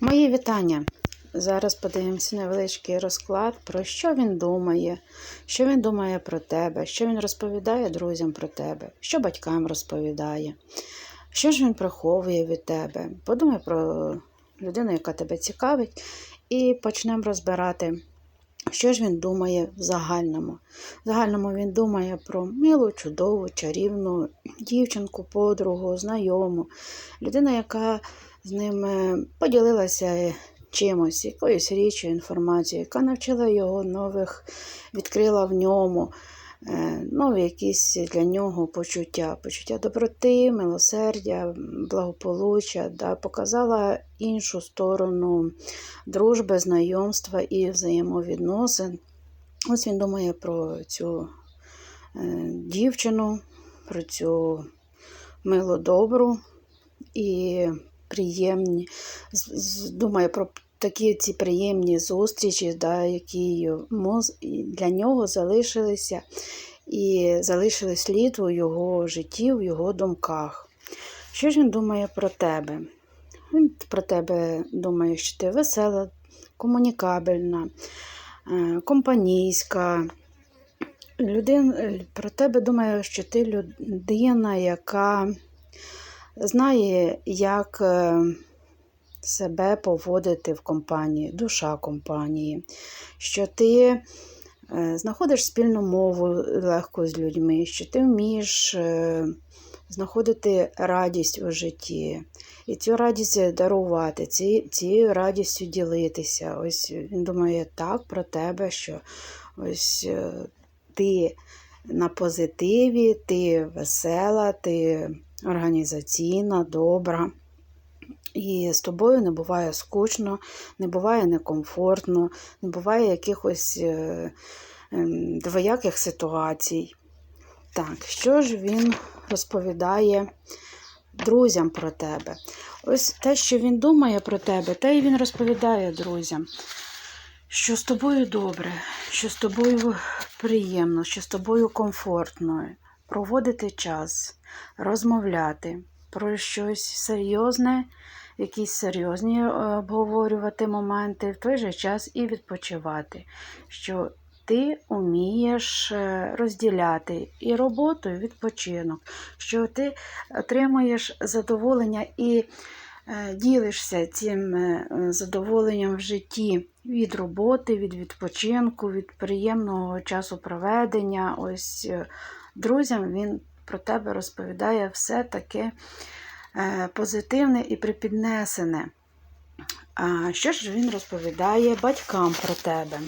Мої вітання. Зараз подивимося невеличкий розклад, про що він думає, що він думає про тебе, що він розповідає друзям про тебе, що батькам розповідає, що ж він приховує від тебе. Подумай про людину, яка тебе цікавить, і почнемо розбирати, що ж він думає в загальному. В загальному він думає про милу, чудову, чарівну дівчинку, подругу, знайому, людина, яка з ним поділилася чимось, якоюсь річчю, інформацією, яка навчила його нових, відкрила в ньому е, нові якісь для нього почуття, почуття доброти, милосердя, благополуччя, да, показала іншу сторону дружби, знайомства і взаємовідносин. Ось він думає про цю е, дівчину, про цю милу добру і приємні. Думає про такі ці приємні зустрічі, да, які для нього залишилися і залишили слід у його житті, у його думках. Що ж він думає про тебе? Він про тебе думає, що ти весела, комунікабельна, е, компанійська. Людин, е, про тебе думає, що ти людина, яка знає, як е, себе поводити в компанії, душа компанії, що ти е, знаходиш спільну мову легко з людьми, що ти вмієш е, знаходити радість у житті. І цю радість дарувати, ці, цією радістю ділитися. Ось він думає так про тебе, що ось ти на позитиві, ти весела, ти організаційна, добра. І з тобою не буває скучно, не буває некомфортно, не буває якихось е, ем, двояких ситуацій. Так, що ж він розповідає друзям про тебе? Ось те, що він думає про тебе, те і він розповідає друзям, що з тобою добре, що з тобою приємно, що з тобою комфортно проводити час, розмовляти про щось серйозне, якісь серйозні е, обговорювати моменти, в той же час і відпочивати. Що ти вмієш е, розділяти і роботу, і відпочинок, що ти отримуєш задоволення і ділишся цим е, задоволенням в житті від роботи, від відпочинку, від приємного часу проведення. Ось е, друзям він про тебе розповідає все таке е, позитивне і припіднесене. А що ж він розповідає батькам про тебе?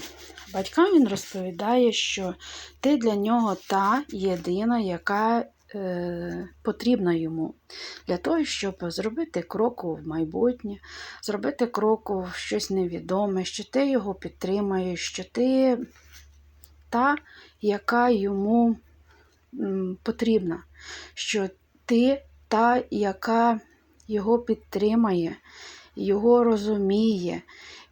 Батькам він розповідає, що ти для нього та єдина, яка е, потрібна йому. Для того, щоб зробити кроку в майбутнє, зробити кроку в щось невідоме, що ти його підтримаєш, що ти та, яка йому потрібна, що ти та, яка його підтримає, його розуміє.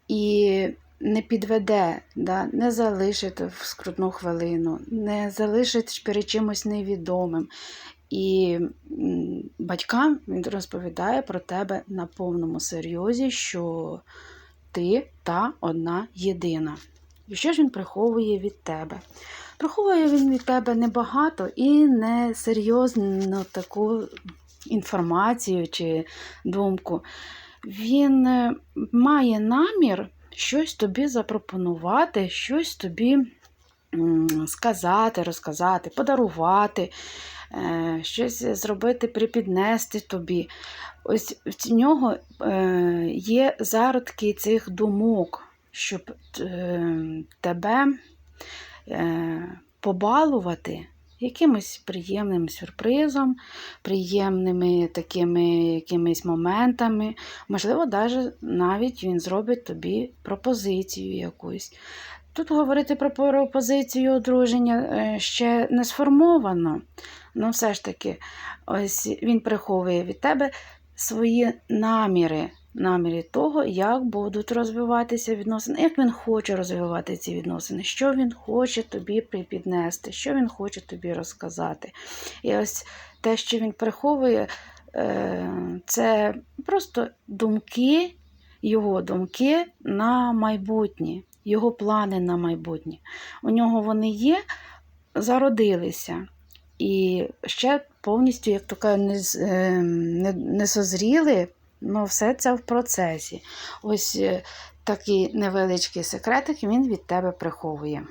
І не підведе, да, не залишить в скрутну хвилину, не залишить перед чимось невідомим. І батькам він розповідає про тебе на повному серйозі, що ти та одна єдина. І що ж він приховує від тебе? Приховує він від тебе небагато і не серйозну таку інформацію чи думку. Він е, має намір щось тобі запропонувати, щось тобі сказати, розказати, подарувати, е, щось зробити, припіднести тобі. Ось в нього е, є зародки цих думок, щоб е, тебе побалувати якимось приємним сюрпризом, приємними такими якимись моментами. Можливо, навіть він зробить тобі пропозицію якусь. Тут говорити про пропозицію одруження е, ще не сформовано. Ну, все ж таки, ось він приховує від тебе свої наміри, наміри того, як будуть розвиватися відносини, як він хоче розвивати ці відносини, що він хоче тобі припіднести, що він хоче тобі розказати. І ось те, що він приховує, е, це просто думки його думки на майбутнє, його плани на майбутнє. У нього вони є, зародилися. І ще повністю, як то кажуть, не, е, не, не созріли, ну все це в процесі. Ось е, такий невеличкий секретик він від тебе приховує.